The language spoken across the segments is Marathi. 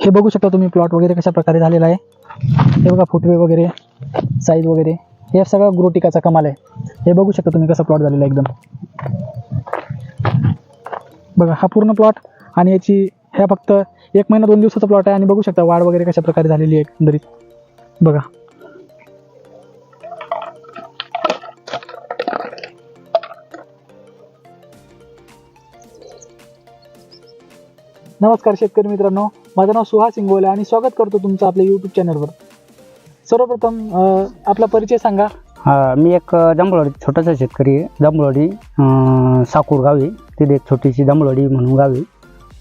हे बघू शकता तुम्ही प्लॉट वगैरे कशा प्रकारे झालेला आहे. हे बघा फुटवे वगैरे साईज वगैरे. हे सगळं ग्रोटिकाचा कमाल आहे. हे बघू शकता तुम्ही कसा प्लॉट झालेला आहे एकदम. बघा हा पूर्ण प्लॉट आणि याची ह्या फक्त एक महिना दोन दिवसाचा प्लॉट आहे आणि बघू शकता वाढ वगैरे कशा प्रकारे झालेली आहे एकंदरीत. बघा. नमस्कार शेतकरी मित्रांनो माझं नाव सुहास इंगोले आणि स्वागत करतो तुमचं आपल्या यूट्यूब चॅनलवर सर्वप्रथम अं, आपला परिचय सांगा. हा मी एक जांभूळवाडी छोटासा शेतकरी आहे. जांभूळवाडी अं, साकूर गावी तिथे एक छोटीशी जांभूळवाडी म्हणून गावी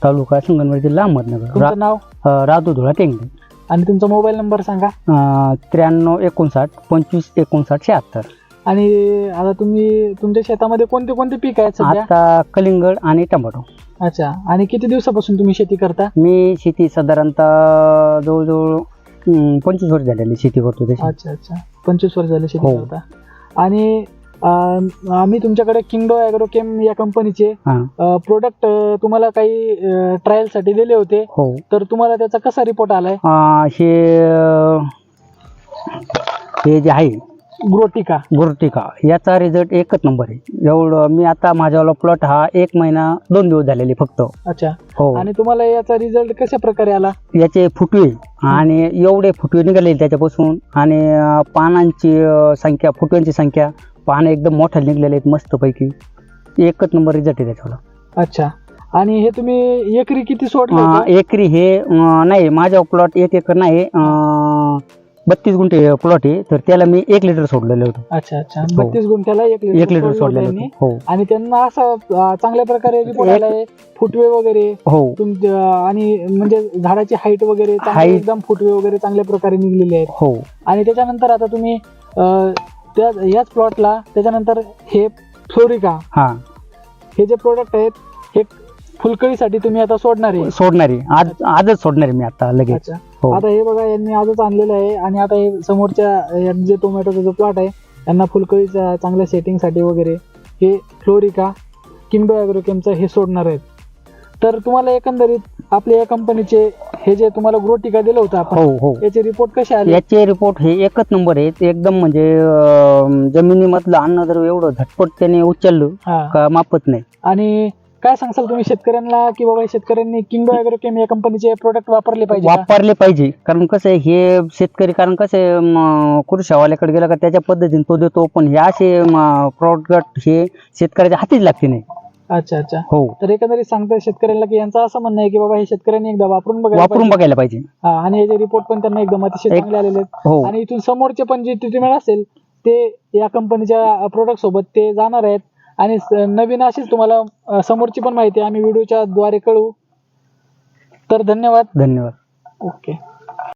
तालुका संगनवाडी जिल्हा अहमदनगर. रा तुमचं नाव? अं, राजू धुळा टेंगडे. आणि तुमचा मोबाईल नंबर सांगा. अं, त्र्याण्णव एकोणसाठ पंचवीस एकोणसाठ शहात्तर. आणि आता तुम्ही तुमच्या शेतामध्ये कोणते कोणते पीक आहेत सध्या? आता कलिंगड आणि टमाटो. अच्छा आणि किती दिवसापासून तुम्ही शेती करता? मी शेती साधारणतः जवळजवळ पंचवीस वर्ष झालेली शेती करतो अच्छा अच्छा. पंचवीस वर्ष झाले शेती हो. करता. आणि अं, आम्ही तुमच्याकडे किंगडो ॲग्रोकेम या कंपनीचे हां. प्रोडक्ट तुम्हाला काही ट्रायलसाठी दिले होते. हो. तर तुम्हाला त्याचा कसा रिपोर्ट आलाय? हे हे जे आहे ग्रोटिका. गुरटिका. याचा रिझल्ट एकच नंबर आहे. एवढं मी आता माझ्यावाला प्लॉट हा एक महिना दोन दिवस झालेले फक्त. अच्छा. हो. आणि तुम्हाला याचा रिझल्ट कशा प्रकारे आला? याचे फुटवे. आणि एवढे फुटवे निघाले त्याच्यापासून. आणि अं, पानांची अं, संख्या फुटव्यांची संख्या पानं एकदम मोठ्या निघलेले आहेत मस्तपैकी. एकच नंबर रिझल्ट आहे त्याच्यावाला. अच्छा. आणि हे तुम्ही एकरी किती सोडले अं, होते? एकरी हे अं, नाही माझा प्लॉट एक एकर नाही. बत्तीस गुंठे प्लॉट आहे. तर त्याला मी एक लिटर सोडलेलं होतं. अच्छा अच्छा. बत्तीस गुंठ्याला एक लिटर एक लिटर सोडलं सोडलेलं होतं. हो. आणि त्यांना असं अं, चांगल्या प्रकारे आलाय. फुटवे वगैरे. हो. तुमच्या आणि म्हणजे झाडाची हाईट वगैरे चांगली Height- एकदम फुटवे वगैरे चांगल्या प्रकारे निघलेले आहेत. हो. आणि त्याच्यानंतर आता तुम्ही अं, त्या याच प्लॉटला त्याच्यानंतर हे फ्लोरिका. हां. हे जे प्रोडक्ट आहेत हे फुलकळीसाठी तुम्ही आता सोडणार आहे. सोडणारी आज आजच सोडणार मी आता लगेच. अच्छा. हो आता हे बघा यांनी आजच आणलेलं आहे आणि आता हे समोरच्या जे टोमॅटोचा जो प्लॉट आहे यांना फुलकळीच्या चांगल्या सेटिंगसाठी वगैरे हे फ्लोरिका किंडो ॲग्रोकेमचं हे सोडणार आहेत. तर तुम्हाला एकंदरीत आपल्या या कंपनीचे हे जे तुम्हाला ग्रोटिका दिलं होतं आपण हो हो. याचे रिपोर्ट कसे आले? याचे रिपोर्ट हे एकच नंबर आहेत एकदम म्हणजे अं, जमिनीमधलं अन्न जर एवढं झटपट त्याने उचललं हा. का मापत नाही. आणि काय सांगसाल तुम्ही शेतकऱ्यांना की बाबा शेतकऱ्यांनी किंडो ॲग्रोकेम या कंपनीचे प्रोडक्ट वापरले पाहिजे का? वापरले पाहिजे. कारण कसं आहे हे शेतकरी कारण कसं आहे म, कृषी हवाल्याकडे गेला का त्याच्या पद्धतीने तो देतो पण हे असे प्रॉडक्ट हे शेतकऱ्याच्या हातीच लागते नाही. अच्छा अच्छा. हो. तर एकंदरीत सांगता शेतकऱ्यांना की यांचं असं म्हणणं आहे की बाबा हे शेतकऱ्यांनी एकदा वापरून बघायला वापरून पाहिजे. बघायला पाहिजे. हा, आणि याचे रिपोर्ट पण त्यांना एकदम अतिशय एक- चांगले आलेले आहेत. हो. आणि इथून समोरचे पण जे ट्रीटमेंट असेल ते या कंपनीच्या प्रोडक्ट सोबत ते जाणार आहेत. आणि नवीन अशीच तुम्हाला समोरची पण माहिती आम्ही व्हिडिओच्या द्वारे कळवू. तर धन्यवाद. धन्यवाद. ओके.